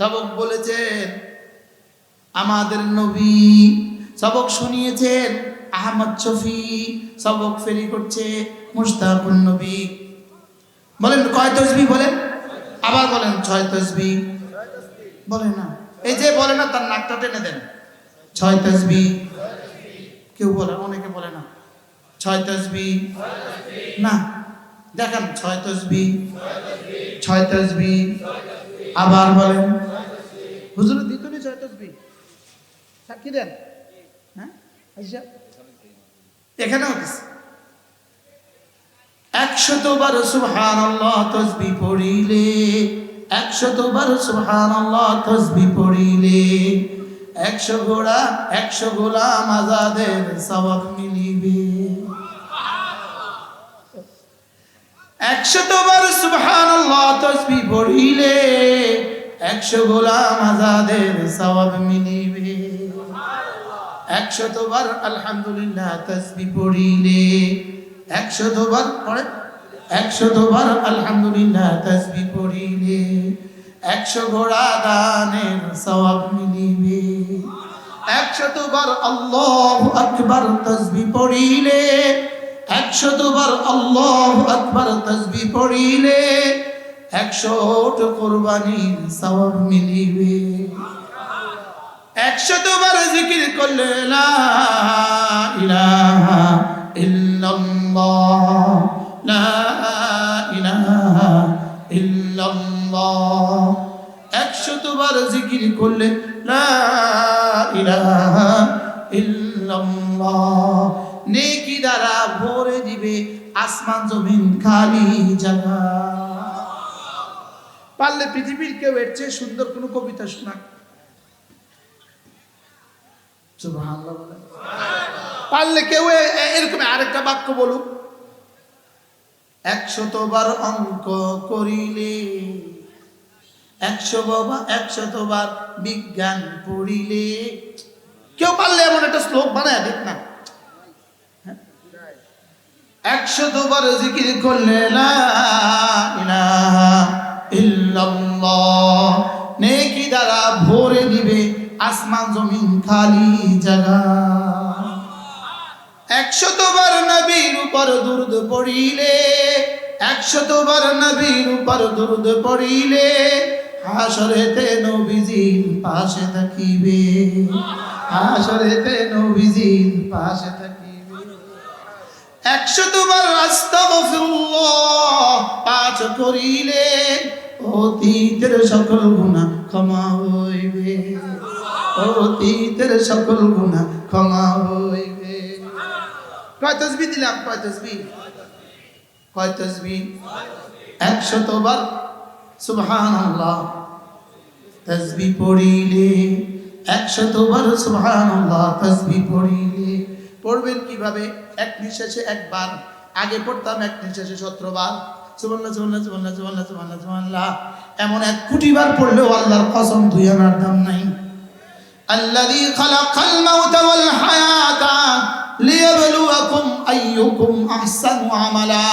সবক বলেছেন, আমাদের নবী সবক শুনিয়েছেন, আহমদ শফি সবক ফেরি করছে মুস্তাকুন নবী। বলেন, কয় তসবি বলেন? আবার বলেন, ছয় তসবি। বলে না। এই যে বলে না, তার নাকটা টেনে দেন। ছয় তসবি। কেউ বলে, অনেকে বলে না। ছয় তসবি। না, দেখান, ছয় তসবি। ছয় তসবি। আবার বলেন। হুজুর দিত নি ছয় তসবি সাক্ষী দেন। হ্যাঁ? এখানেও দিছে একশত বার সুবহান আল্লাহ তসবি পড়িলে একশত বার সুবহান আল্লাহ তসবি পড়িলে, একশো গোড়া, একশো গোলাম আজাদের সবক মিলিবে। একশত বার সুবহান আল্লাহ তসবি পড়িলে একশো গোলাম আজাদের সওয়াব মিলিবে। একশত বার আলহামদুলিল্লাহ তসবি পড়িলে। একশত বার পড়ে। একশত বার আলহামদুলিল্লাহ তসবি পড়িলে। একশো ঘোড়া দানের সওয়াব মিলিবে। একশত বার আল্লাহ আকবার তসবি পড়িলে। একশত বার আল্লাহ আকবার তসবি পড়িলে। একশো কোরবানির সওয়াব মিলিবে। একশত বার জিকির করলে লা লা একশত বার জিকির করলে লা নেকি দ্বারা ভরে দিবে আসমান জমিন খালি জায়গা পারলে পৃথিবীর কেউ এর চেয়ে সুন্দর কোনো কবিতা শোনা পারলে কেউ এরকম আরেকটা বাক্য বলুক। একশত বার অঙ্ক করিলে, একশো বাবা, একশত বার বিজ্ঞান পড়িলে। কেউ পারলে এমন একটা শ্লোক বানায় দেখ না। একশত বার জিকির করলে ইলাহা নেকি দ্বারা ভরে দিবে আসমান জমিন খালি জায়গা। একশত বার নবীর উপর দুরুদ পড়িলে একশত বার নবীর উপর দুরুদ পড়িলে, হাসরেতে নবীজির পাশে থাকিবে। হাসরেতে নবীজির পাশে থাকিবে। একশত বার আস্তাগফিরুল্লাহ পাঠ করিলে অতীতের সকল গুনাহ ক্ষমা হইবে। অতীতের সকল গুনাহ ক্ষমা হইবে। কয় তসবি দিলাম, কয় তসবি? কয় তসবি? একশত বার সুবহানাল্লাহ। তসবি পড়িলে একশত বার সুবহানাল্লাহ, তসবি পড়িলে। পড়বেন কীভাবে? এক নিঃশ্বাসে একবার। আগে পড়তাম, এক নিঃশ্বাসে সতেরোবার এমন এক কোটি বার পড়লেও আল্লাহর কসম দুই আনার দাম নাই। আল্লাযী খালাকাল মাউতা ওয়াল হায়াতা লিয়াবলুয়াকুম আইয়ুকুম আহসানু আমালা।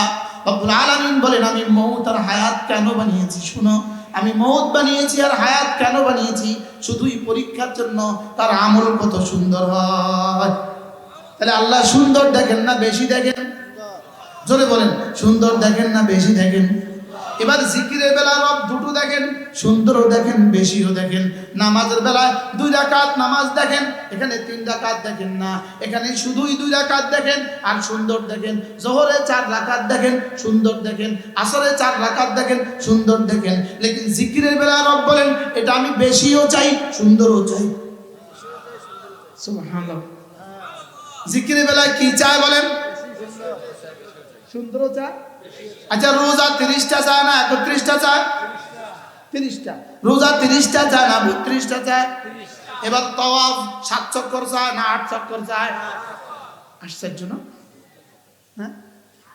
রব্বুল আলামিন বলেন, আমি মৌত আর হায়াত কেন বানিয়েছি? শুনো, আমি মৌত বানিয়েছি আর হায়াত কেন বানিয়েছি? শুধুই পরীক্ষার জন্য তার আমল কত সুন্দর হয়। তাহলে আল্লাহ সুন্দর দেখেন না বেশি দেখেন? জোরে বলেন, সুন্দর দেখেন না বেশি দেখেন? এবার জিকিরের বেলা রব দুটো দেখেন, সুন্দরও দেখেন, বেশিও দেখেন। নামাজের বেলায় দুই রাকাত নামাজ দেখেন, এখানে তিন রাকাত দেখেন না। এখানে শুধুই দুই রাকাত দেখেন, আর সুন্দর দেখেন। জোহরে চার রাকাত দেখেন, সুন্দর দেখেন। আসরে চার রাকাত দেখেন, সুন্দর দেখেন। লেকিন জিকিরের বেলা রব বলেন, এটা আমি বেশিও চাই, সুন্দরও চাই। জিকিরের বেলায় কি চায় বলেন? সুন্দর চা? আচ্ছা রোজা তিরিশটা চা না একত্রিশটা চা? তিরিশটা। রোজা তিরিশটা চা না বত্রিশটা চায় এবার তওয়াফ সাত চক্কর চায় না আট চক্কর চায় আশ্চর্য না? হ্যাঁ?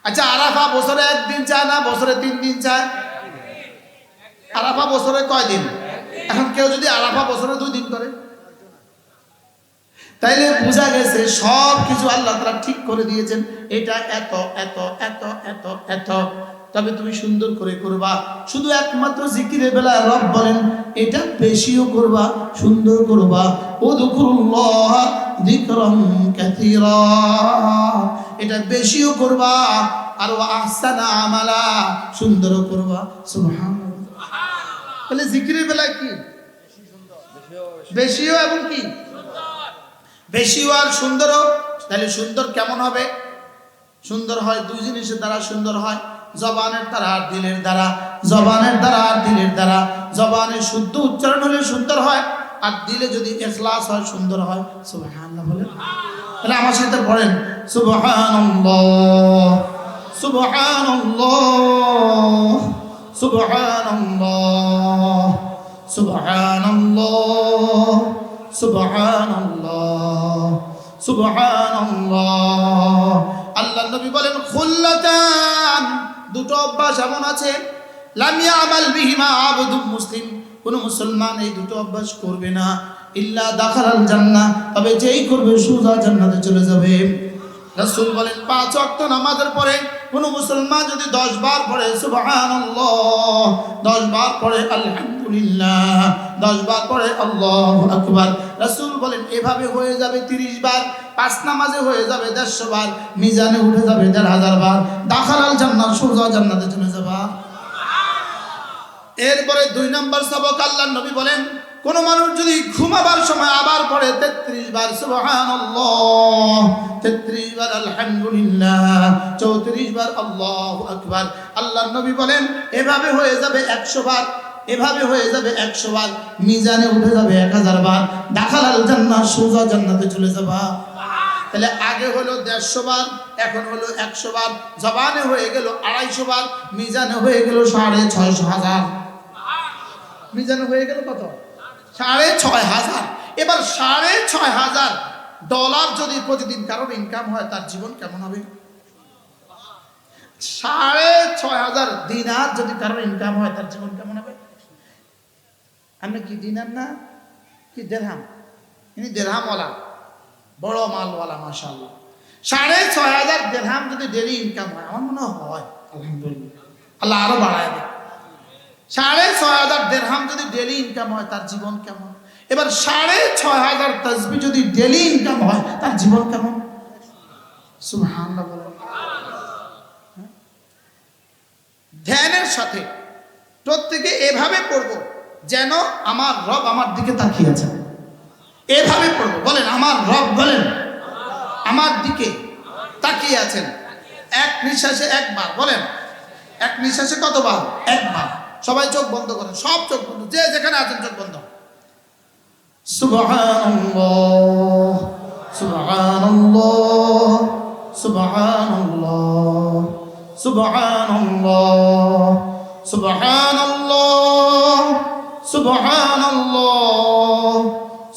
আচ্ছা আরাফা বছরে একদিন চায় না বছরে তিন দিন চায় আরাফা বছরে কয় দিন এখন কেউ যদি আরাফা বছরে দুই দিন করে। তাইলে বোঝা গেছে সব কিছু আল্লাহ তারা ঠিক করে দিয়েছেন। এটা এত এত এত এত এত। তবে তুমি সুন্দর করে করবা। শুধু একমাত্র জিকিরের বেলা রব বলেন, এটা বেশিও করবা, সুন্দর করবা। ও কাসীরা। এটা বেশিও করবা আর আহসানা আমালা, সুন্দরও করবা। তাহলে জিকিরের বেলা কি? বেশিও এবং কি? বেশিও আর সুন্দরও তাহলে সুন্দর কেমন হবে? সুন্দর হয় দুই জিনিসের দ্বারা সুন্দর হয়। জবানের দ্বারা আর দিলের দ্বারা, জবানের দ্বারা আর দিলের দ্বারা। জবানের শুদ্ধ উচ্চারণ হলে সুন্দর হয়, আর দিলে যদি এখলাস হয়, সুন্দর হয়। সুবহানাল্লাহ বলেন। তাহলে আমার সাথে পড়েন। সুবহানাল্লাহ সুবহানাল্লাহ সুবহানাল্লাহ সুবহানাল্লাহ সুবহানাল্লাহ। সুবহানাল্লাহ। আল্লাহ নবী বলেন, খুল্লাতান। দুটো অভ্যাস এমন আছে, লাম ইয়ামাল বিহিমা আবদুম মুসলিম। কোন মুসলমান এই দুটো অভ্যাস করবে না, ইল্লা দাখালাল জান্নাহ। তবে যেই করবে সুজা জান্নাতে চলে যাবে। রাসূল বলেন, পাঁচ ওয়াক্ত নামাজের পরে কোন মুসলমান যদি দশ বার পড়ে, সুবহানাল্লাহ, দশ বার পড়ে, আলহামদুলিল্লাহ, দশ বার পড়ে, আল্লাহ আকবার। রসুল বলেন, এভাবে হয়ে যাবে তিরিশ বার, পাঁচ নামাজে হয়ে যাবে দেড়শো বার, মিজানে উঠে যাবে দেড় হাজার বার, দাখালাল জান্নাত, সোজা জান্নাতে চলে যাবা। এরপরে দুই নম্বর সবক আল্লাহ নবী বলেন, কোন মানুষ যদি ঘুমাবার সময় আবার পড়ে, তেত্রিশ বার সুবহানাল্লাহ, তেত্রিশ বার আলহামদুলিল্লাহ, চৌত্রিশ বার আল্লাহ আল্লাহ নবী বলেন, এভাবে হয়ে যাবে একশো বার, এভাবে হয়ে যাবে একশো বার, মিজানে উঠে যাবে এক হাজার বার দাখাল আল জান্নাত, সোজা জান্নাতে চলে যাবা। তাহলে আগে হলো দেড়শো বার, এখন হলো একশো বার। জবানে হয়ে গেল আড়াইশো বার, মিজানে হয়ে গেল সাড়ে ছয়শো হাজার। মিজানে হয়ে গেল কত? সাড়ে ছয় হাজার। এবার সাড়ে ছয় হাজার ডলার যদি প্রতিদিন কারোর ইনকাম হয়, তার জীবন কেমন হবে? সাড়ে ছয় হাজার দিনার যদি কারোর ইনকাম হয়, তার জীবন কেমন হবে? আমি কি দিনার না? কি দেড়হাম? ইনি দেড়হামওয়ালা। বড় মালওয়ালা মাশাল্লাহ সাড়ে ছয় হাজার দেড়হাম যদি ডেলি ইনকাম হয়, আমার মনে হয় আলহামদুলিল্লাহ। আল্লাহ আরও বাড়ায় দেয় সাড়ে ছয় হাজার দেড়হাম যদি ডেলি ইনকাম হয়, তার জীবন কেমন? এবার সাড়ে ছয় হাজার তসবি যদি ডেলি ইনকাম হয়, তার জীবন কেমন? সুবহানাল্লাহ? ধ্যানের সাথে প্রত্যেকে এভাবে পড়ব, যেন আমার রব আমার দিকে তাকিয়ে আছে। এভাবে পড়ব। বলেন, আমার রব বলেন, আমার দিকে তাকিয়ে আছেন। এক নিঃশ্বাসে একবার, বলেন, এক নিঃশ্বাসে কতবার? একবার। সবাই চোখ বন্ধ করেন, সব চোখ বন্ধ, যে যেখানে আছেন চোখ বন্ধ। সুবহানাল্লাহ সুবহানাল্লাহ সুবহানাল্লাহ সুবহানাল্লাহ সুবহানাল্লাহ সুবহানাল্লাহ।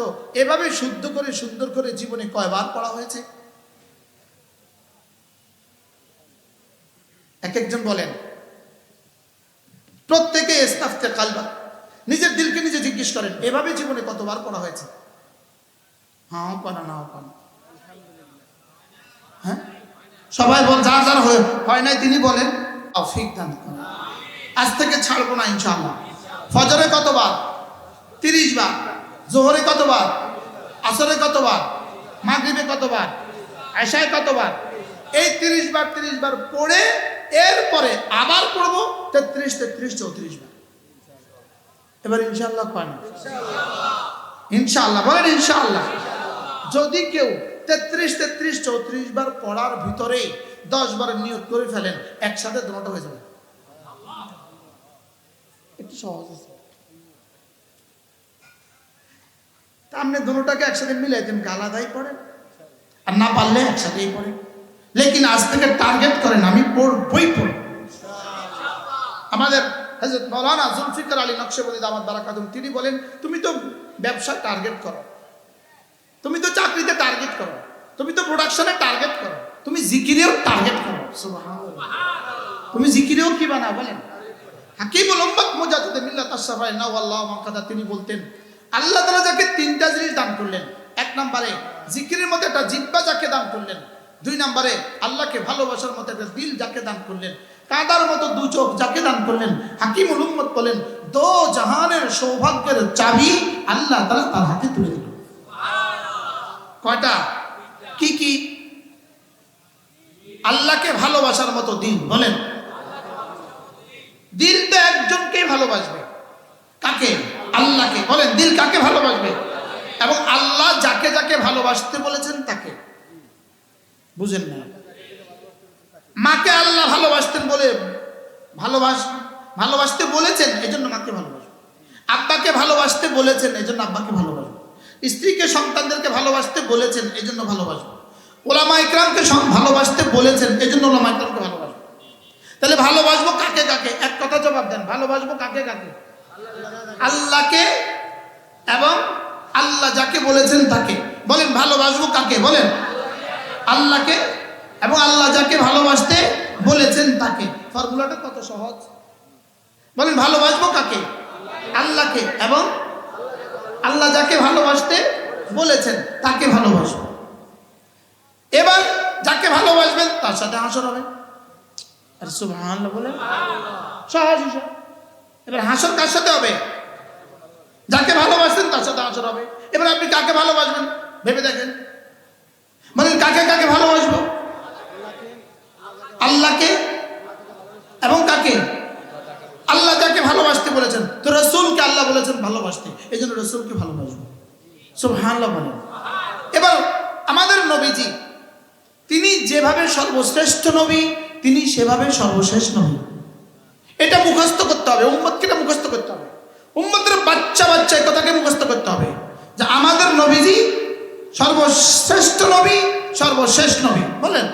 তো এভাবে শুদ্ধ করে, সুন্দর করে জীবনে কয়বার পড়া হয়েছে? এক একজন বলেন, প্রত্যেকে ইস্তাফতে কালবা। নিজের দিলকে নিজে জিজ্ঞেস করেন, এভাবে জীবনে কতবার পড়া হয়েছে? হ্যাঁ পানা, নাও পানা। হ্যাঁ? সবাই বল, যার যার হয় নাই তিনি বলেন। আজ থেকে ছাড়বো না ইনশাআল্লাহ। ফজরে কতবার? তিরিশ বার। জোহরে কতবার? আসরে কতবার? মাগরিবে কতবার? আশায় কতবার? এই তিরিশ বার তিরিশ বার পড়ে এরপরে আবার পড়ব, তেত্রিশ তেত্রিশ, চৌত্রিশ বার। এবার ইনশাল্লাহ পান ইনশাআল্লাহ, বলেন ইনশাআল্লাহ। যদি কেউ তেত্রিশ তেত্রিশ, চৌত্রিশ বার পড়ার ভিতরেই দশ বার নিয়োগ করে ফেলেন, একসাথে দুটো হয়ে যাবে। একটু সহজ আছে তা আপনি দুটোটাকে একসাথে মিলাইতেন আলাদাই পড়েন আর না পারলে একসাথেই পড়েন লেকিন আজ থেকে টার্গেট করেন, আমি পড়বই পড়ব আমাদের হজরত মৌলানা জুলফিকার আলী নকশবন্দি দামাত বারাকাতুম তিনি বলেন, তুমি তো ব্যবসা টার্গেট করো। তুমি তো চাকরিতে টার্গেট করো। তুমি তো প্রোডাকশনে টার্গেট করো। তুমি জিকিরেও টার্গেট করো। তুমি জিকিরেও কি বানা বলেন? হাকিমুল উম্মত মুজাদ্দিদ মিল্লাত আশরাফাই নাওয়াল্লাহু মাকাদা, তিনি বলতেন আল্লাহ তাআলা যাকে তিনটা জিনিস দান করলেন, এক নম্বরে জিকিরের মধ্যে একটা জিব্বা যাকে দান করলেন, দুই নম্বরে আল্লাহকে ভালোবাসার মতো একটা দিল যাকে দান করলেন, কাদার মতো দু চোখ যাকে দান করলেন, হাকিমুল উম্মত বলেন, দো জাহানের সৌভাগ্যের চাবি আল্লাহ তাআলা তার হাতে তুলে দিল কয়টা? কি কি? আল্লাহকে ভালোবাসার মতো দিন বলেন। দিল তো একজনকেই ভালোবাসবে। কাকে? আল্লাহকে বলেন, দিল কাকে ভালোবাসবে? এবং আল্লাহ যাকে যাকে ভালোবাসতে বলেছেন তাকে। বুঝেন না? মাকে আল্লাহ ভালোবাসতেন বলে ভালোবাস ভালোবাসতে বলেছেন এই জন্য মাকে ভালোবাসবে। আব্বাকে ভালোবাসতে বলেছেন এই জন্য আব্বাকে ভালোবাসবে। স্ত্রীকে, সন্তানদেরকে ভালোবাসতে বলেছেন এই জন্য ভালোবাসবে। ওলামা ইকরামকে ভালোবাসতে বলেছেন এই জন্য ওলামা ইকরামকে ভালোবাসবে। তাহলে ভালোবাসবো কাকে কাকে? এক কথা জবাব দেন, ভালোবাসবো কাকে কাকে? আল্লাহকে এবং আল্লাহ যাকে বলেছেন তাকে। বলেন, ভালোবাসবো কাকে? বলেন। আল্লাহকে এবং আল্লাহ যাকে ভালোবাসতে বলেছেন তাকে। ফর্মুলাটা কত সহজ? বলেন, ভালোবাসবো কাকে? আল্লাহকে এবং আল্লাহ যাকে ভালোবাসতে বলেছেন তাকে ভালোবাসবো। এবার যাকে ভালোবাসবেন তার সাথে হাসর হবে। আর সুবহানাল্লাহ বলে সহজ হিসাব। এবার হাসর কার সাথে হবে? যাকে ভালোবাসেন তার সাথে হাসর হবে। এবার আপনি কাকে ভালোবাসবেন? ভেবে দেখেন। বলেন কাকে কাকে ভালোবাসবো? আল্লাহকে এবং কাকে? আল্লাহ যাকে ভালোবাসতে বলেছেন। তো রসুলকে আল্লাহ বলেছেন ভালোবাসতে। এই জন্য রসুলকে ভালোবাসবো। সুবহানাল্লাহ বলেন। এবার আমাদের নবীজি, তিনি যেভাবে সর্বশ্রেষ্ঠ নবী, তিনি সেভাবে সর্বশেষ নবী। এটা মুখস্থ করতে হবে, উম্মতকে এটা মুখস্থ করতে হবে। উম্মতের বাচ্চা বাচ্চা এই কথাকে মুখস্থ করতে হবে, যে আমাদের নবীজি সর্বশ্রেষ্ঠ নবী, সর্বশেষ নবী, বলেন।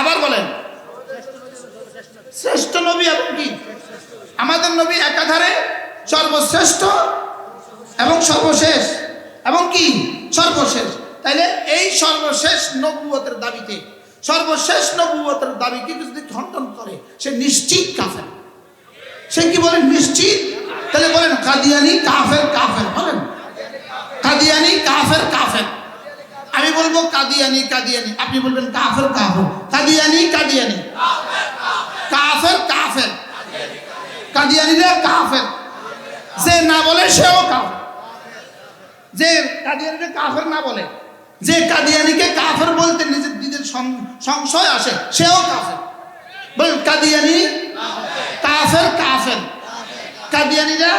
আবার বলেন। শ্রেষ্ঠ নবী এবং কি? আমাদের নবী একাধারে সর্বশ্রেষ্ঠ এবং সর্বশেষ, এবং কি? সর্বশেষ। তাইলে এই সর্বশেষ নবুয়তের দাবিতে সর্বশেষ নবুয়তের দাবিকে যদি খণ্ডন করে, সে নিশ্চিত কাফের। সে কি বলেন নিশ্চিত? তাহলে বলেন, কাদিয়ানি কাফের কাফের, বলেন। কাদিয়ানি কাফের কাফের। আমি বলব কাদিয়ানি কাদিয়ানি। আপনি বলবেন কাফের কাফের। কাদিয়ানি কাদিয়ানি। কাফের কাফের। কাদিয়ানিরা কাফের? যে না বলে, সেও কাফের। যে কাদিয়ানিকে কাফের না বলে, যে কাদিয়ানিকে কাফের বলতে নিজের সংশয় আসে, সেও কাফের। বল কাদিয়ানি? কাফের কাফের। কাদিয়ানিরা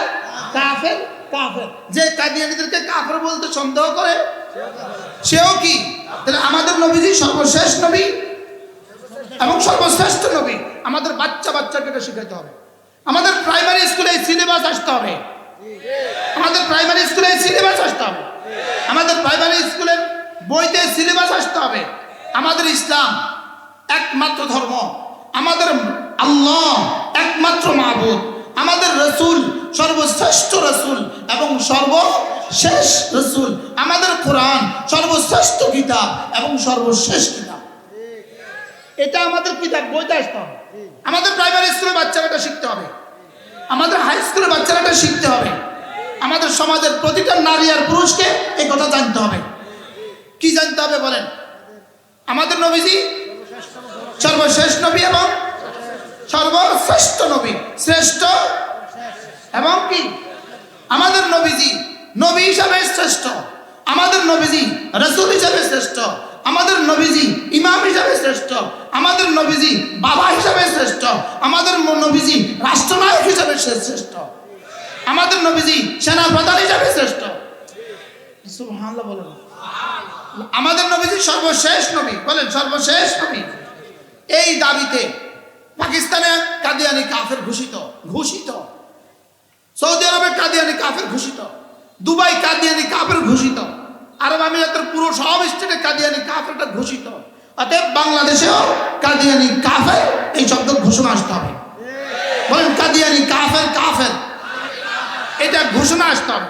কাফের কাফের। যে কাদিয়ানিদেরকে কাফের বলতে সন্দেহ করে, সেও কি? তাহলে আমাদের নবীজি সর্বশেষ নবী এবং সর্বশ্রেষ্ঠ নবী। আমাদের বাচ্চা বাচ্চাকে এটা শিখাতে হবে। আমাদের প্রাইমারি স্কুলে সিলেবাস আসতে হবে। আমাদের প্রাইমারি স্কুলে সিলেবাস আসতে হবে। আমাদের প্রাইমারি স্কুলের বইতে সিলেবাস আসতে হবে। আমাদের ইসলাম একমাত্র ধর্ম, আমাদের আল্লাহ একমাত্র মাহবুদ আমাদের রসুল সর্বশ্রেষ্ঠ রসুল এবং সর্বশেষ রসুল, আমাদের কোরআন সর্বশ্রেষ্ঠ কিতাব এবং সর্বশেষ কিতাব। এটা আমাদের কিতাব বইতে আসতে হবে। আমাদের প্রাইমারি স্কুলের বাচ্চারা এটা শিখতে হবে। আমাদের হাই স্কুলের বাচ্চারা এটা শিখতে হবে। আমাদের সমাজের প্রতিটা নারী আর পুরুষকে এই কথা জানতে হবে। কি জানতে হবে বলেন? আমাদের নবীজি? সর্বশেষ নবী এবং সর্বশ্রেষ্ঠ নবী। শ্রেষ্ঠ এবং কি? আমাদের নবীজি নবী হিসাবে শ্রেষ্ঠ। আমাদের নবীজি রসুল হিসাবে শ্রেষ্ঠ। আমাদের নবীজি ইমাম হিসাবে শ্রেষ্ঠ। আমাদের নবীজি বাবা হিসাবে শ্রেষ্ঠ। আমাদের নবীজি রাষ্ট্রনায়ক হিসাবে শ্রেষ্ঠ। আমাদের নবীজি সেনা প্রধান হিসাবে শ্রেষ্ঠ। সুবহানাল্লাহ বলেন। আমাদের নবীজি সর্বশেষ নবী। বলেন, সর্বশেষ নবী। এই দাবিতে পাকিস্তানে কাদিয়ানি কাফের ঘোষিত ঘোষিত। সৌদি আরবে কাদিয়ানি কাফের ঘোষিত। দুবাই কাদিয়ানি কাফের ঘোষিত। আরব আমিরাতের পুরো সব স্টেটে কাদিয়ানি কাফেরটা ঘোষিত। অতএব বাংলাদেশেও কাদিয়ানি কাফের, এই শব্দ ঘোষণা আসতে হবে। বলেন, কাদিয়ানি কাফের কাফের। এটা ঘোষণা আসতে হবে।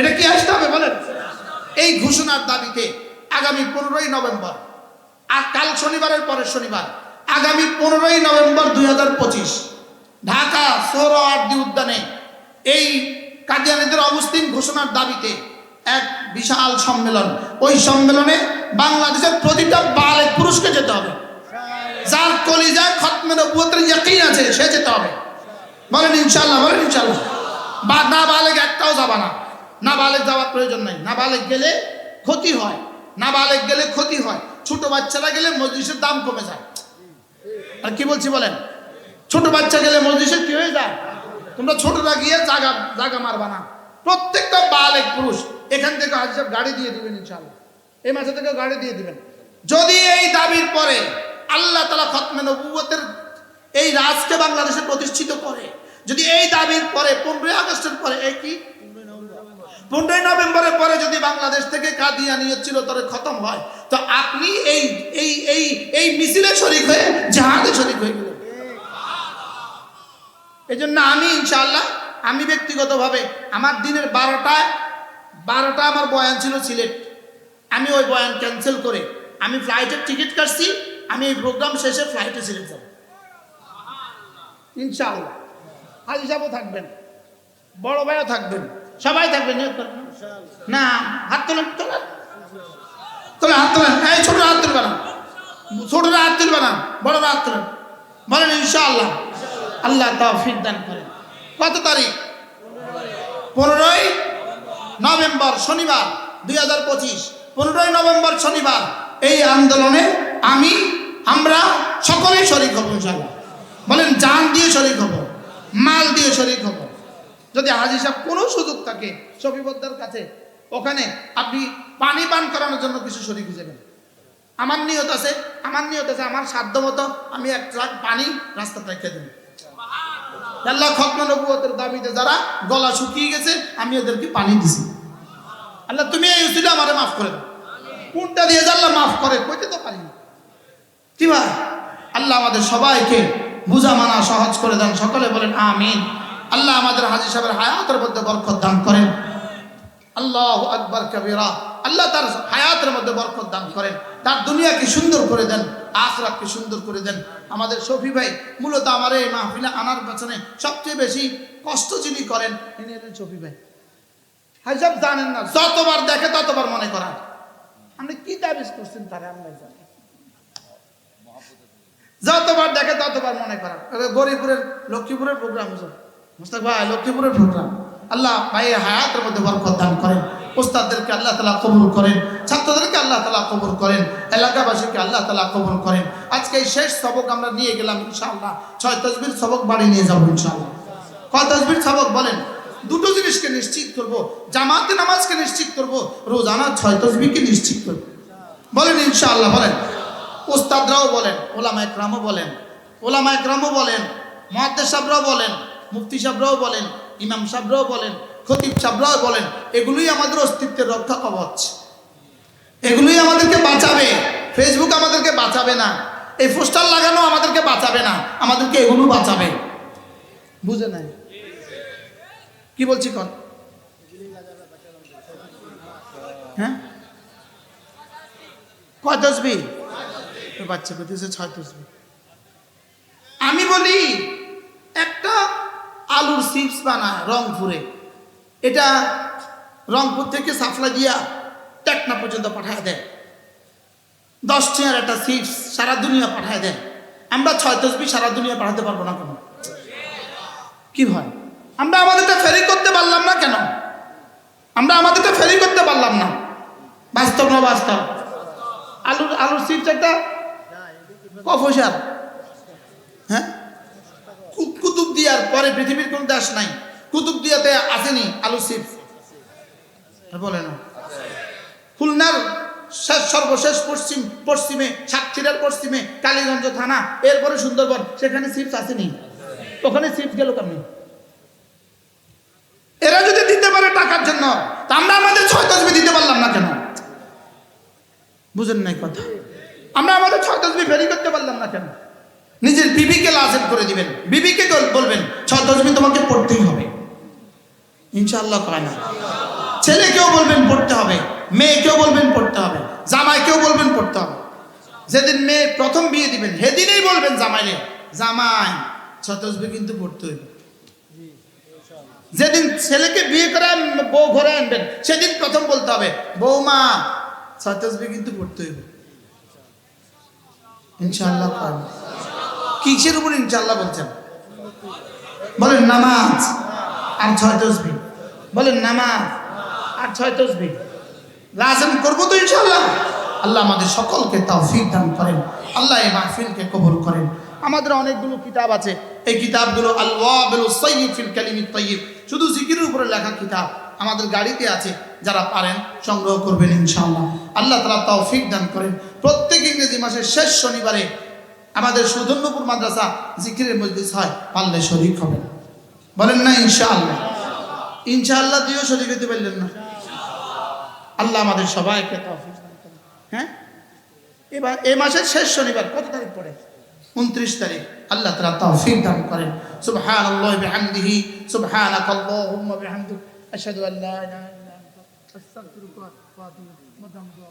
এটা কি আসতে হবে? বলেন। এই ঘোষণার দাবিতে আগামী পনেরোই নভেম্বর। আর কাল শনিবারের পরের শনিবার। আগামী পনেরোই নভেম্বর দুই হাজার পঁচিশ। ঢাকা সৌরআর্দি উদ্যানে এই কাদিয়ানিদের অবস্থান ঘোষণার দাবিতে এক বিশাল সম্মেলন। ওই সম্মেলনে বাংলাদেশের প্রতিটা বালেক পুরুষকে যেতে হবে। যার কলিজা খতমের উপরে আছে, সে যেতে হবে। বলেন ইনশাল্লাহ বলেন ইনশাল্লাহ বা না বালেক একটাও যাবা না। না বালেক যাওয়ার প্রয়োজন নাই। না বালেক গেলে ক্ষতি হয়। না বালেক গেলে ক্ষতি হয়, ছোট বাচ্চারা গেলে মজলিসের দাম কমে যায়। আর কি বলছি বলেন? ছোট বাচ্চা গেলে মজলিসের কি হয়ে যায়? তোমরা ছোটরা গিয়ে জাগা জাগা মারবা না। প্রত্যেকটা বালেক পুরুষ, এখান থেকে আজ গাড়ি দিয়ে দিবেন ইনশাল্লাহ এই মাসে থেকে গাড়ি দিয়ে দিবেন। যদি এই দাবির পরে আল্লাহ তালা খতমে নবুয়তের এই রাজকে বাংলাদেশে প্রতিষ্ঠিত করে, যদি এই দাবির পরে পনেরোই আগস্টের পরে এই কি? পনেরোই নভেম্বরের পরে যদি বাংলাদেশ থেকে কাদিয়া নিয়ে চিরতরে খতম হয়, তো আপনি এই এই এই এই মিছিলে শরিক হয়ে জাহাজে শরিক হয়ে গেলেন। এই জন্য আমি ইনশাআল্লাহ, আমি ব্যক্তিগতভাবে আমার দিনের বারোটায় বারোটা আমার বয়ান ছিল সিলেট। আমি ওই বয়ান ক্যান্সেল করে, আমি ফ্লাইটের টিকিট কাটছি, আমি এই প্রোগ্রাম শেষে ফ্লাইটে সিলেট যাব। ইনশাআল্লাহ। হাজি সাহেবও থাকবেন, বড় ভাইও থাকবেন। সবাই থাকবে। না, হাত তোলেন তোলেন তোলেন হাত তোলেন এই, ছোট হাত তুলবে না। ছোটরা হাত তুলবে না, বড়রা হাত তোলেন বলেন, ইনশাআল্লাহ। আল্লাহ তৌফিক দান করেন। কত তারিখ? পনেরোই নভেম্বর, শনিবার, দুই হাজার পঁচিশ। পনেরোই নভেম্বর, শনিবার। এই আন্দোলনে আমি, আমরা সকলেই শরিক হব ইনশাল্লাহ বলেন, জান দিয়ে শরিক হব, মাল দিয়ে শরিক হব। যদি হাজি সাহেব কোনো সুযোগ থাকে শফিবদ্দার কাছে, ওখানে আপনি পানি পান করানোর জন্য কিছু শরিক হিসেবে আমার নিয়ত আছে, আমার নিয়ত আছে, আমার সাধ্য মতো আমি এক ট্রাক পানি রাস্তাতে রেখে দেবো। আল্লাহ খতম দাবিতে যারা গলা শুকিয়ে গেছে, আমি ওদেরকে পানি দিছি। আল্লাহ, তুমি এই উচিলে আমারে মাফ করে কোনটা দিয়ে আল্লাহ মাফ করে, কইতে তো পারি কি ভাই? আল্লাহ আমাদের সবাইকে বুঝা মানা সহজ করে দেন, সকলে বলেন আমিন। আল্লাহ আমাদের হাজি সাহেবের হায়াতের মধ্যে বরকত দান করেন। আল্লাহ আকবর কবিরা। আল্লাহ তার হায়াতের মধ্যে বরকত দান করেন। তার দুনিয়াকে সুন্দর করে দেন, আখরাতকে সুন্দর করে দেন। আমাদের শফি ভাই মূলত আমার এই মাহফিলে আনার পেছনে সবচেয়ে বেশি কষ্ট যিনি করেন ইনি হলেন শফি ভাই। হাইসাব জানেন না, যতবার দেখে ততবার মনে করা আপনি কি দাবিস করছেন তারা আমরা জানি। যতবার দেখে ততবার মনে করা এবার গরিপুরের লক্ষ্মীপুরের প্রোগ্রাম মুস্তাক ভাই, লক্ষ্মীপুরের প্রোগ্রাম আল্লাহ ভাই হায়াতের মধ্যে বরকত দান করেন। ওস্তাদদেরকে আল্লাহ তালা কবুল করেন। ছাত্রদেরকে আল্লাহ তালা কবুল করেন। এলাকাবাসীকে আল্লাহ তালা কবুল করেন। আজকে এই শেষ সবক আমরা নিয়ে গেলাম ইনশাআল্লাহ। ছয় তসবির সবক বাড়ি নিয়ে যাব ইনশাআল্লাহ। কয় তসবির সবক বলেন? দুটো জিনিসকে নিশ্চিত করব, জামাতে নামাজকে নিশ্চিত করব, রোজানা ছয় তসবিকে নিশ্চিত করব। বলেন ইনশাআল্লাহ, বলেন। ওস্তাদরাও বলেন ওলামা একরামও বলেন। ওলামা একরামও বলেন মহাদ্দেশ সাহরাও বলেন। মুফতি সাহরাও বলেন, ইমাম সাহরাও বলেন, খতিব সাহরাও বলেন, এগুলোই আমাদের অস্তিত্বের রক্ষা কবচ। এগুলোই আমাদেরকে বাঁচাবে। ফেসবুক আমাদেরকে বাঁচাবে না। এই পোস্টার লাগানো আমাদেরকে বাঁচাবে না। আমাদেরকে এগুলো বাঁচাবে। বুঝে নাই? কি বলছি কন? হ্যাঁ? কয় তসবি? বাচ্চা ছয় তসবি। আমি বলি, একটা আলুর চিপস বানায় রংপুরে। এটা রংপুর থেকে সাফলা দিয়া টেকনা পর্যন্ত পাঠায় দেয়। দশ চেয়ার একটা চিপস সারা দুনিয়া পাঠায় দেয়। আমরা ছয় তসবি সারা দুনিয়া পাঠাতে পারব না কেন। কি ভয়? আমরা আমাদেরটা ফেরি করতে পারলাম না কেন? আমরা আমাদেরটা ফেরি করতে পারলাম না। বাস্তব না বাস্তব? আলুর আলুর চিপস একটা কফসার হ্যাঁ? দিয়ার পরে পৃথিবীর কোন দেশ নাই। কুতুব দিয়াতে আসেনি আলু চিপস বলে না। খুলনার শেষ সর্বশেষ পশ্চিম, পশ্চিমে, সাতক্ষীরার পশ্চিমে কালীগঞ্জ থানা, এরপরে সুন্দরবন, সেখানে চিপস আসেনি। ওখানে চিপস গেল কেমনি? এরা যদি দিতে পারে টাকার জন্য, তা আমরা আমাদের ছয় তসবি দিতে পারলাম না কেন? বুঝেন নাই কথা। আমরা আমাদের ছয় তসবি ফেরি করতে পারলাম না কেন? নিজের বিবিকে লাজেব করে দিবেন। বিবিকে বলবেন তসবি তোমাকে পড়তেই হবে। ইনশাআল্লাহ কয় না। ছেলেকেও বলবেন, পড়তে হবে। মেয়েকেও বলবেন, পড়তে হবে। জামাইকেও বলবেন, পড়তে হবে। যেদিন মেয়ে প্রথম বিয়ে দিবেন, সেদিনেই বলবেন জামাইলে জামাই ছতসবি কিন্তু পড়তে হইবে। যেদিন ছেলেকে বিয়ে করে বউ ঘরে আনবেন, সেদিন প্রথম বলতে হবে, বৌমা ছতসবি কিন্তু পড়তে হইবে। ইনশাআল্লাহ। কিসের উপর ইনশাল্লাহ বলছেন? বলেন নামাজ আর ছয় তসবি বলেন নামাজ আর ছয় তসবি লাজম করব তো ইনশাল্লাহ আল্লাহ আমাদের সকলকে তৌফিক দান করেন। আল্লাহ এই মাহফিলকে কবুল করেন। আমাদের অনেকগুলো কিতাব আছে। এই কিতাবগুলো আল্লাহ ফিল কালিমিত তাইয়িব শুধু জিকিরের উপরে লেখা কিতাব আমাদের গাড়িতে আছে। যারা পারেন সংগ্রহ করবেন ইনশাআল্লাহ। আল্লাহ তালা তৌফিক দান করেন। প্রত্যেক ইংরেজি মাসের শেষ শনিবারে আমাদের সুধন্যপুর মাদ্রাসা জিকিরের মজলিস হয়, পারলে শরিক হবেন বলেন না, ইনশাআল্লাহ। ইনশাআল্লাহ দিয়েও শরিক হতে পারলেন না। আল্লাহ আমাদের সবাইকে হ্যাঁ? এবার এই মাসের শেষ শনিবার, কত তারিখ পড়ে? উনত্রিশ তারিখ। আল্লাহ তালা তৌফিক দান করেন। সুবহান আল্লাহ বিহামদিহি, সুবহানাক আল্লাহুম্মা বিহামদিক। আশহাদু আন লা ইলাহা ইল্লা আনতা আস্তাগফিরুকা ওয়া আতুবু ইলাইক